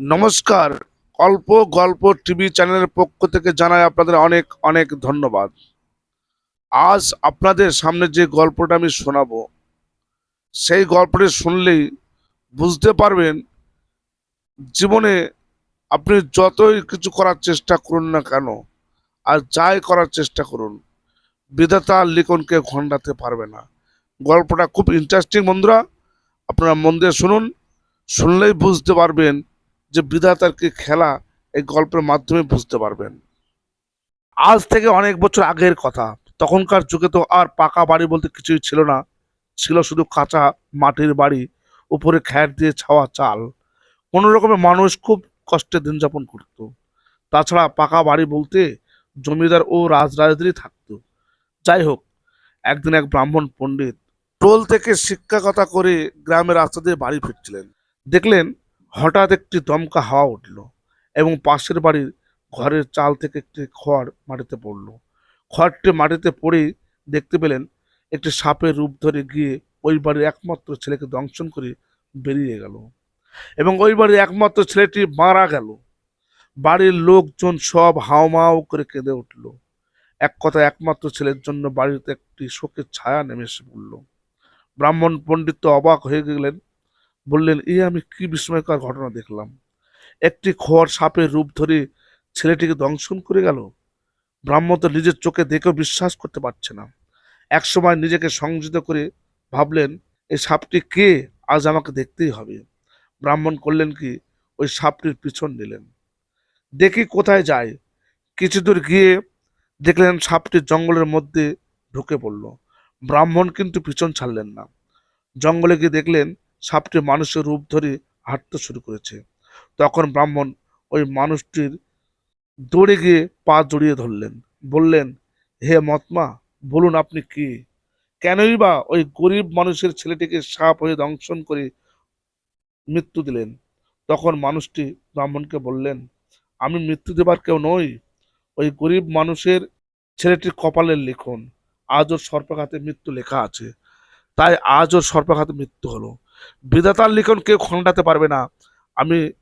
নমস্কার। অল্প গল্প টিভি চ্যানেলের পক্ষ থেকে জানাই আপনাদের অনেক অনেক ধন্যবাদ। আজ আপনাদের সামনে যে গল্পটা আমি শোনাবো, সেই গল্পটি শুনলেই বুঝতে পারবেন, জীবনে আপনি যতই কিছু করার চেষ্টা করুন না কেন, আর যাই করার চেষ্টা করুন, বিধাতা লিখনকে ঘন্টাতে পারবে না। গল্পটা খুব ইন্টারেস্টিং বন্ধুরা, আপনারা মন দিয়ে শুনুন, শুনলেই বুঝতে পারবেন যে বিধাতার কি খেলা এই গল্পের মাধ্যমে বুঝতে পারবেন। আজ থেকে অনেক বছর আগের কথা। তখনকার যুগে তো আর পাকা বাড়ি বলতে কিছুই ছিল না। ছিল শুধু কাঁচা মাটির বাড়ি, উপরে খ্যার দিয়ে ছাওয়া চাল। কোনো রকমের মানুষ খুব কষ্টে দিন যাপন করত। তাছাড়া পাকা বাড়ি বলতে জমিদার ও রাজরাজদেরই থাকতো। যাই হোক, একদিন এক ব্রাহ্মণ পণ্ডিত টোল থেকে শিক্ষাকতা করে গ্রামের রাস্তা দিয়ে বাড়ি ফিরছিলেন। দেখলেন হঠাৎ একটি দমকা হাওয়া উঠল এবং পাশের বাড়ির ঘরের চাল থেকে একটি খড় মাটিতে পড়ল। খড়টি মাটিতে পড়েই দেখতে পেলেন একটি সাপের রূপ ধরে গিয়ে ওই বাড়ির একমাত্র ছেলেকে দংশন করে বেরিয়ে গেল এবং ওই বাড়ির একমাত্র ছেলেটি মারা গেল। বাড়ির লোকজন সব হাওমাও করে কেঁদে উঠল। এক কথা একমাত্র ছেলের জন্য বাড়িতে একটি শোকের ছায়া নেমে এসে পড়ল। ব্রাহ্মণ পণ্ডিত অবাক হয়ে গেলেন বললেন এই আমি কি বিস্ময়কর ঘটনা দেখলাম। একটি খড় সাপের রূপ ধরে ছেলেটিকে দংশন করে গেল। ব্রাহ্মণ তো নিজের চোখে দেখেও বিশ্বাস করতে পারছে না। এক সময় নিজেকে সংযত করে ভাবলেন এই সাপটি কে? আজ আমাকে দেখতেই হবে। ব্রাহ্মণ করলেন কি, ওই সাপটির পিছন নিলেন। দেখি কোথায় যায়। কিছু দূর গিয়ে দেখলেন সাপটি জঙ্গলের মধ্যে ঢুকে পড়ল। ব্রাহ্মণ কিন্তু পিছন ছাড়লেন না। জঙ্গলে গিয়ে দেখলেন সাপটি মানুষের রূপ ধরে হাঁটতে শুরু করেছে। তখন ব্রাহ্মণ ওই মানুষটির দৌড়ে গিয়ে পা জড়িয়ে ধরলেন। বললেন, হে মতমা বলুন আপনি কি? কেনই বা ওই গরিব মানুষের ছেলেটিকে সাপ হয়ে দংশন করে মৃত্যু দিলেন? তখন মানুষটি ব্রাহ্মণকে বললেন, আমি মৃত্যু দেবার কেউ নই। ওই গরিব মানুষের ছেলেটির কপালের লিখন আজ ওর সর্পঘাতে মৃত্যু লেখা আছে। তাই আজ ওর সর্পঘাতে মৃত্যু হলো। বিধাতার লিখন কেউ খণ্ডাতে পারবে না। আমি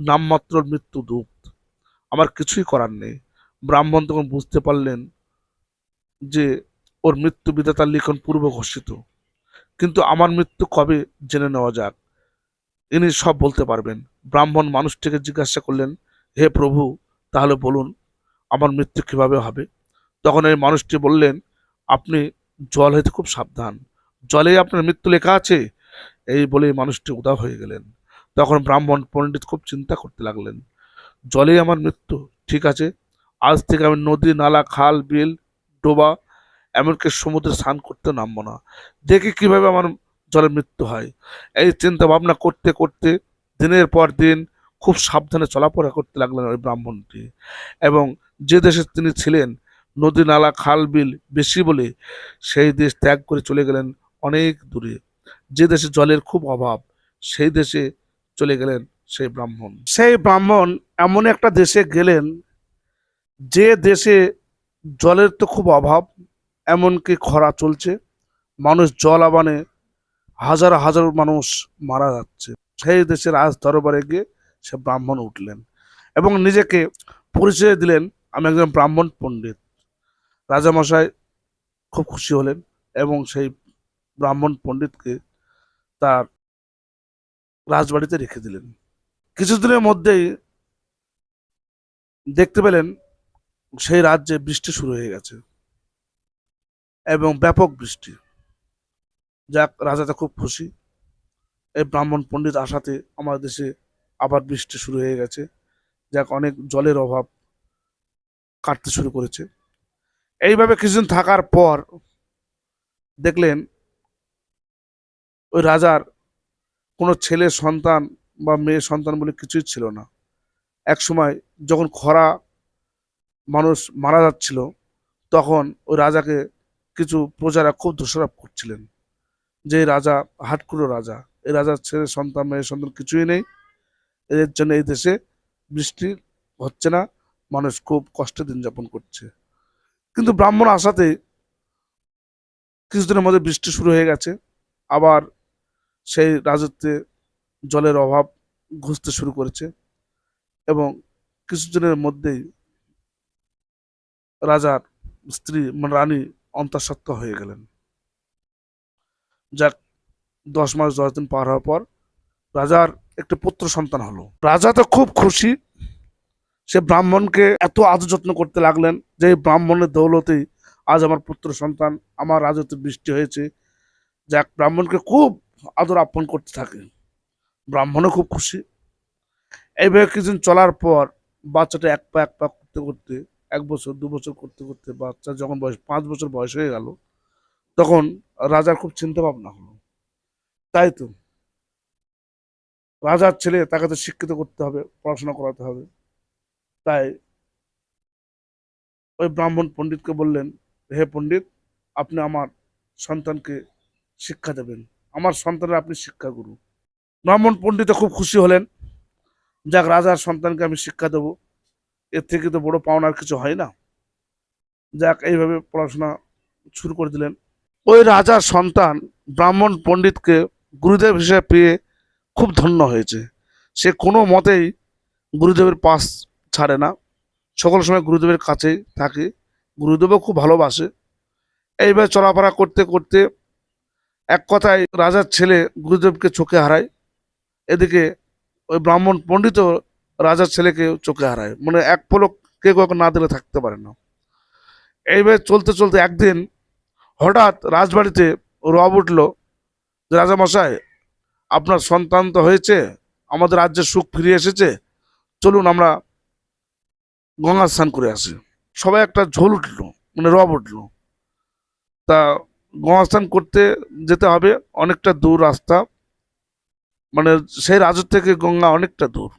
নামমাত্র মৃত্যু দূত আমার কিছুই করার নেই। ব্রাহ্মণ তখন বুঝতে পারলেন যে ওর মৃত্যু বিধাতার লিখন পূর্ব ঘোষিত। কিন্তু আমার মৃত্যু কবে জেনে নেওয়া যাক? ইনি সব বলতে পারবেন। ব্রাহ্মণ মানুষটিকে জিজ্ঞাসা করলেন, হে প্রভু, তাহলে বলুন, আমার মৃত্যু কীভাবে হবে? তখন এই মানুষটি বললেন, আপনি জল হইতে খুব সাবধান। জলে আপনার মৃত্যু লেখা আছে এই বলে মানুষটি উদাও হয়ে গেলেন। তখন ব্রাহ্মণ পণ্ডিত খুব চিন্তা করতে লাগলেন। জলেই আমার মৃত্যু, ঠিক আছে? আজ থেকে আমি নদী, নালা, খাল, বিল, ডোবা, এমনকি সমুদ্রে স্নান করতে নামবো না। দেখি কীভাবে আমার জলে মৃত্যু হয়। এই চিন্তা ভাবনা করতে করতে দিনের পর দিন খুব সাবধানে চলাফেরা করতে লাগলেন ওই ব্রাহ্মণটি। এবং যে দেশে তিনি ছিলেন, নদী, নালা, খাল, বিল বেশি বলে সেই দেশ ত্যাগ করে চলে গেলেন অনেক দূরে। যে দেশে জলের খুব অভাব, সেই দেশে চলে গেলেন সেই ব্রাহ্মণ। সেই ব্রাহ্মণ এমন একটা দেশে গেলেন, যে দেশে জলের তো খুব অভাব, এমনকি খরা চলছে, মানুষ জল আবানে হাজার হাজার মানুষ মারা যাচ্ছে। সেই দেশের আজ দরবারে গিয়ে সে ব্রাহ্মণ উঠলেন এবং নিজেকে পরিচয় দিলেন, আমি একজন ব্রাহ্মণ পণ্ডিত। রাজামশাই খুব খুশি হলেন এবং সেই ব্রাহ্মণ পণ্ডিতকে তার রাজবাড়িতে রেখে দিলেন। কিছুদিনের মধ্যেই দেখতে পেলেন সেই রাজ্যে বৃষ্টি শুরু হয়ে গেছে এবং ব্যাপক বৃষ্টি। যাক রাজাটা খুব খুশি। এই ব্রাহ্মণ পণ্ডিত আসাতে আমাদের দেশে আবার বৃষ্টি শুরু হয়ে গেছে। যাক, অনেক জলের অভাব কাটতে শুরু করেছে। এইভাবে কিছুদিন থাকার পর দেখলেন ওই রাজার কোনো ছেলে, সন্তান বা মেয়ে, সন্তান বলে কিছুই ছিল না। এক সময় যখন খরা মানুষ মারা যাচ্ছিল, তখন ওই রাজাকে কিছু প্রজারা খুব দোষারোপ করছিলেন যে রাজা হাটকুড়ো রাজা। এই রাজার ছেলে, সন্তান, মেয়ে, সন্তান কিছুই নেই। এদের জন্য এই দেশে বৃষ্টি হচ্ছে না, মানুষ খুব কষ্টে দিন যাপন করছে। কিন্তু ব্রাহ্মণ আসাতে কিছুদিনের মধ্যে বৃষ্টি শুরু হয়ে গেছে। আবার সেই রাজত্বে জলের অভাব ঘুষতে শুরু করেছে এবং কিছুদিনের মধ্যেই রাজার স্ত্রী মানে রানী অন্তঃসত্ত্বা হয়ে গেলেন। যাক, দশ মাস, দশ দিন পার হওয়ার পর রাজার একটি পুত্র সন্তান হলো। রাজা তো খুব খুশি। সে ব্রাহ্মণকে এত আদর যত্ন করতে লাগলেন যে ব্রাহ্মণের দৌলতেই আজ আমার পুত্র সন্তান, আমার রাজত্ব বৃষ্টি হয়েছে। যাক, ব্রাহ্মণকে খুব আদর আপন করতে থাকে। ব্রাহ্মণও খুব খুশি। এইভাবে কিছুদিন চলার পর বাচ্চাটা এক পা এক পা করতে করতে, এক বছর, দু বছর করতে করতে বাচ্চা যখন বয়স, পাঁচ বছর বয়স হয়ে গেল, তখন রাজার খুব চিন্তা ভাবনা হলো। তাই তো, রাজার ছেলে তাকে তো শিক্ষিত করতে হবে, পড়াশোনা করাতে হবে। তাই ওই ব্রাহ্মণ পণ্ডিতকে বললেন, হে পণ্ডিত, আপনি আমার সন্তানকে শিক্ষা দেবেন। আমার সন্তানের আপনি শিক্ষা গুরু ব্রাহ্মণ পণ্ডিত খুব খুশি হলেন। যাক, রাজার সন্তানকে আমি শিক্ষা দেব। এর থেকে তো বড় পাওনার কিছু হয় না। যাক, এইভাবে পড়াশোনা শুরু করে দিলেন। ওই রাজার সন্তান ব্রাহ্মণ পণ্ডিতকে গুরুদেব হিসেবে পেয়ে খুব ধন্য হয়েছে। সে কোনো মতেই গুরুদেবের পাশ ছাড়ে না। সকল সময় গুরুদেবের কাছেই থাকে। গুরুদেবও খুব ভালোবাসে। এইভাবে চলাফেরা করতে করতে এক কথায় রাজার ছেলে গুরুদেবকে চোখে হারায়, এদিকে ওই ব্রাহ্মণ পণ্ডিত রাজার ছেলেকে চোখে হারায়। মানে এক পলক কে কাউকে না দিলে থাকতে পারে না। এইভাবে চলতে চলতে একদিন হঠাৎ রাজবাড়িতে রব উঠল যে রাজামশাই আপনার সন্তান তো হয়েছে, আমাদের রাজ্যে সুখ ফিরে এসেছে, চলুন আমরা গঙ্গা স্নান করে আসি। সবাই একটা ঝোল উঠল মানে রব উঠল। তা গঙ্গা স্নান করতে যেতে হবে অনেকটা দূর রাস্তা। মানে সেই রাজ্য থেকে গঙ্গা অনেকটা দূর।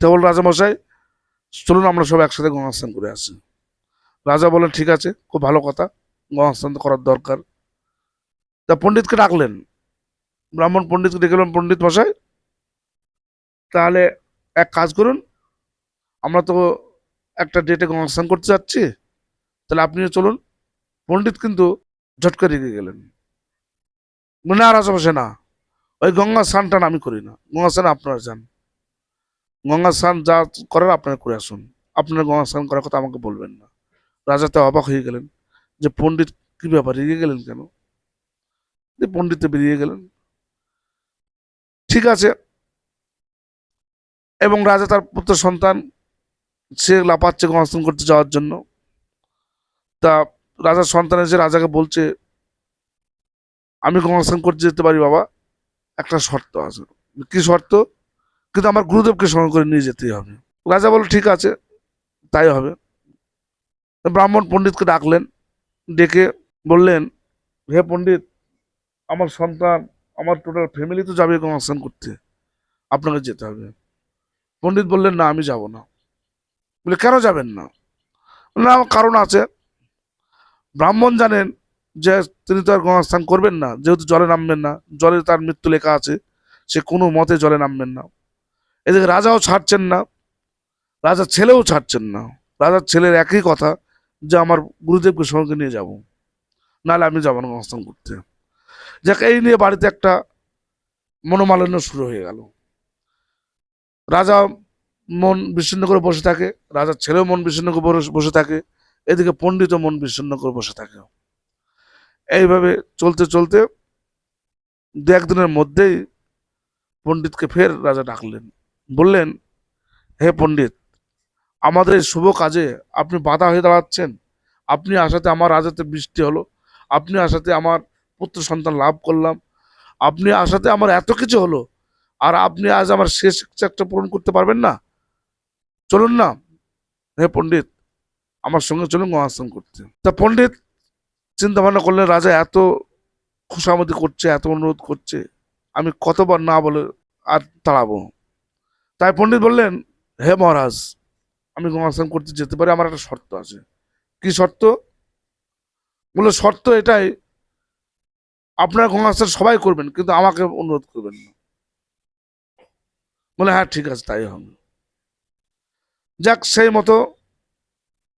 তো বল রাজামশাই চলুন আমরা সব একসাথে গঙ্গাস্থান করে আসি। রাজা বলেন ঠিক আছে খুব ভালো কথা গঙ্গাস্থান করার দরকার। তা পণ্ডিতকে ডাকলেন। ব্রাহ্মণ পণ্ডিতকে ডেকে বললেন, পণ্ডিত মশাই তাহলে এক কাজ করুন আমরা তো একটা ডেটে গঙ্গাস্থান করতে যাচ্ছি। তাহলে আপনিও চলুন পণ্ডিত কিন্তু ঝটকা রেগে গেলেন। না রাজামশাই না। ওই গঙ্গা স্নান টান আমি করি না। গঙ্গা স্নান আপনারা যান। গঙ্গা স্নান যা করার আপনারা করে আসুন। আপনার গঙ্গা স্নান করার কথা আমাকে বলবেন না। রাজা তো অবাক হয়ে গেলেন যে পণ্ডিত কি ব্যাপার, রেগে গেলেন কেন? যে পণ্ডিত বেরিয়ে গেলেন। ঠিক আছে। এবং রাজা তার পুত্র সন্তান, সে লাপাচ্ছে গঙ্গা স্নান করতে যাওয়ার জন্য। তা রাজার সন্তান এসে রাজাকে বলছে, আমি গঙ্গা করতে যেতে পারি বাবা। একটা শর্ত আছে। কি শর্ত? কিন্তু আমার গুরুদেবকে সঙ্গে করে নিয়ে যেতেই হবে। রাজা বলল, ঠিক আছে, তাই হবে। ব্রাহ্মণ পণ্ডিতকে ডাকলেন, ডেকে বললেন, হে পণ্ডিত, আমার সন্তান, আমার টোটাল ফ্যামিলি তো যাবে গঙ্গা করতে। আপনাকে যেতে হবে। পণ্ডিত বললেন, না, আমি যাব না। বলে, কেন যাবেন না? না কারণ আছে। ব্রাহ্মণ জানেন যে তিনি তো আর গঙ্গা স্নান করবেন না, যেহেতু জলে নামবেন না, জলে তার মৃত্যু লেখা আছে, সে কোনো মতে জলে নামবেন না। এদিকে রাজাও ছাড়ছেন না, রাজার ছেলেও ছাড়ছেন না। রাজার ছেলের একই কথা যে আমার গুরুদেবকে সঙ্গে নিয়ে যাব, নাহলে আমি যাব না গঙ্গা স্নান করতে। যাকে, এই নিয়ে বাড়িতে একটা মনোমালিন্য শুরু হয়ে গেল। রাজা মন বিচ্ছিন্ন করে বসে থাকে, রাজার ছেলেও মন বিচ্ছিন্ন করে বসে থাকে এদিকে পণ্ডিতও মন বিচ্ছিন্ন করে বসে থাকে। এইভাবে চলতে চলতে দু একদিনের মধ্যেই পণ্ডিতকে ফের রাজা ডাকলেন। বললেন, হে পণ্ডিত, আমাদের শুভ কাজে আপনি বাধা হয়ে দাঁড়াচ্ছেন। আপনি আসাতে আমার রাজাতে বৃষ্টি হলো। আপনি আসাতে আমার পুত্র সন্তান লাভ করলাম। আপনি আসাতে আমার এত কিছু হলো। আর আপনি আজ আমার শেষ ইচ্ছা একটা পূরণ করতে পারবেন না। চলুন না। হে পণ্ডিত আমার সঙ্গে চলুন গঙ্গাস্নান করতে। তা পণ্ডিত চিন্তা ভাবনা করলেন, রাজা এত খুশামতি করছে, এত অনুরোধ করছে, আমি কতবার না বলে আর তাড়াবো তাই পণ্ডিত বললেন, হে মহারাজ, আমি গঙ্গাস্নান করতে যেতে পারি, আমার একটা শর্ত আছে। কি শর্ত? বলে শর্ত এটাই, আপনার গঙ্গাস্নান সবাই করবেন, কিন্তু আমাকে অনুরোধ করবেন না। বলে হ্যাঁ ঠিক আছে, তাই হবে। যাক, সেই মতো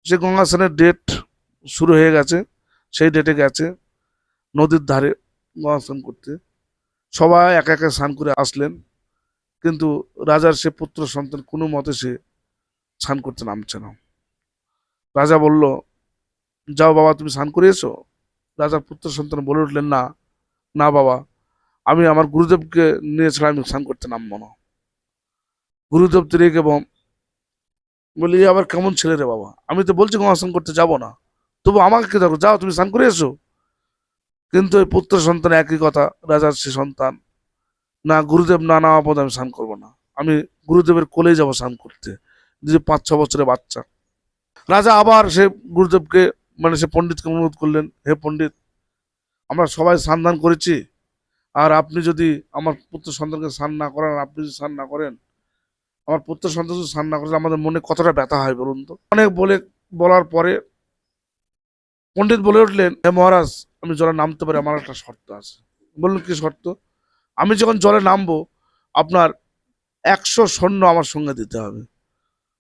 সে গঙ্গা স্নানের ডেট শুরু হয়ে গেছে, সেই ডেটে গেছে নদীর ধারে গঙ্গা স্নান করতে। সবাই একা একা স্নান করে আসলেন, কিন্তু রাজার সে পুত্র সন্তান কোনো মতে সে স্নান করতে নামছে না। রাজা বলল, যাও বাবা, তুমি স্নান করে এসো। রাজার পুত্র সন্তান বলে উঠলেন, না না বাবা, আমি আমার গুরুদেবকে নিয়ে ছাড়া আমি স্নান করতে নামবো না। গুরুদেব তিরিক এবং বলি "এ আবার কেমন ছেলে রে বাবা? আমি তো বলছি গঙ্গা স্নান করতে যাব না। তবু আমাকে কে দেখো, যাও, তুমি স্নান করে এসো। কিন্তু ওই পুত্র সন্তান একই কথা, রাজার সে সন্তান, না, গুরুদেব না না পদ আমি স্নান করব না। আমি গুরুদেবের কোলেই যাব স্নান করতে। যে পাঁচ ছ বছরের বাচ্চা। রাজা আবার সে গুরুদেবকে মানে সে পণ্ডিতকে অনুরোধ করলেন, হে পণ্ডিত, আমরা সবাই স্নান করেছি। আর আপনি যদি আমার পুত্র সন্তানকে স্নান না করেন, আপনি যদি স্নান না করেন আমার পুত্র সন্তান যদি স্নান না করেন আমাদের মনে কতটা ব্যথা হয় বলুন তো? অনেক বলে, বলার পরে পণ্ডিত বলে উঠলেন, হে মহারাজ, আমি জলে নামতে পারি, আমার একটা শর্ত আছে। বললেন, কি শর্ত? আমি যখন জলে নামবো, আপনার একশো সৈন্য আমার সঙ্গে দিতে হবে।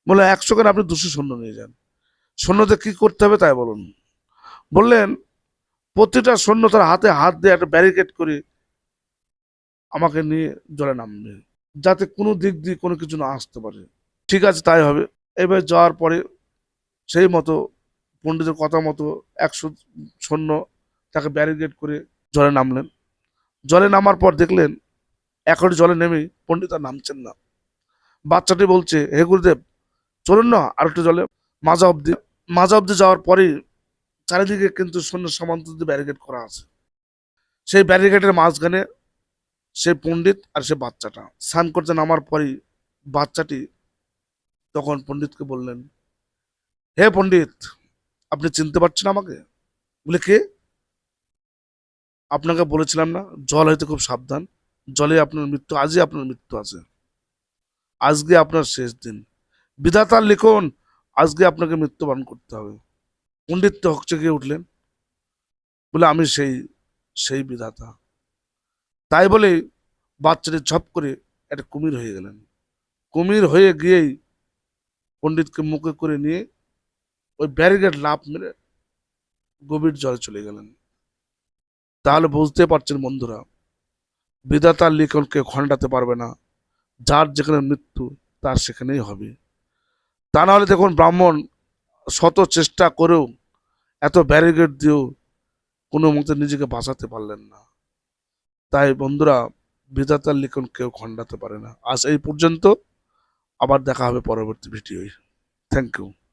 বলে একশো কেন? আপনি দুশো সৈন্য নিয়ে যান। সৈন্যতে কি করতে হবে তাই বলুন। বললেন, প্রতিটা সৈন্য তার হাতে হাত দিয়ে একটা ব্যারিকেড করে আমাকে নিয়ে জলে নামবে। যাতে কোনো দিক দিয়ে কোনো কিছু না আসতে পারে। ঠিক আছে, তাই হবে। এবার যাওয়ার পরে সেই মতো পণ্ডিতের কথা মতো একশো সৈন্য তাকে ব্যারিকেড করে জলে নামলেন। জলে নামার পর দেখলেন এখন জলে নেমেই পণ্ডিত আর নামছেন না। বাচ্চাটি বলছে, হে গুরুদেব, চলুন না আর একটু জলে। মাজা অব্দি মাজা অব্দি যাওয়ার পরেই চারিদিকে কিন্তু সৈন্য সামন্ত ব্যারিকেড করা আছে। সেই ব্যারিকেডের মাঝখানে সে পণ্ডিত আর সে বাচ্চাটা। স্নান করতে নামার পরেই বাচ্চাটি তখন পণ্ডিতকে বললেন, হে পণ্ডিত, আপনি চিনতে পারছেন আমাকে? বলে, কে? আপনাকে বলেছিলাম না, জল হইতে খুব সাবধান। জলে আপনার মৃত্যু, আজই আপনার মৃত্যু আছে। আজকে আপনার শেষ দিন। বিধাতার লিখন, আজকে আপনাকে মৃত্যুবরণ করতে হবে। পণ্ডিত তো হকচকিয়ে উঠলেন। বলে, আমি সেই সেই বিধাতা। তাই বলে বাচ্চাটি ঝপ করে একটা কুমির হয়ে গেলেন। কুমির হয়ে গিয়েই পণ্ডিতকে মুখে করে নিয়ে ওই ব্যারিগেড লাভ মেরে গভীর জলে চলে গেলেন। তাহলে বুঝতে পারছেন বন্ধুরা বিধাতার লিখনকে খণ্ডাতে পারবে না, যার যেখানে মৃত্যু তার সেখানেই হবে। তা নাহলে দেখুন ব্রাহ্মণ শত চেষ্টা করেও এত ব্যারিগেড দিয়েও কোনো মতে নিজেকে বাঁচাতে পারলেন না। তাই বন্ধুরা বিধাতার লিখন কেউ খণ্ডাতে পারে না। আজ এই পর্যন্ত, আবার দেখা হবে পরবর্তী ভিডিওয়। Thank you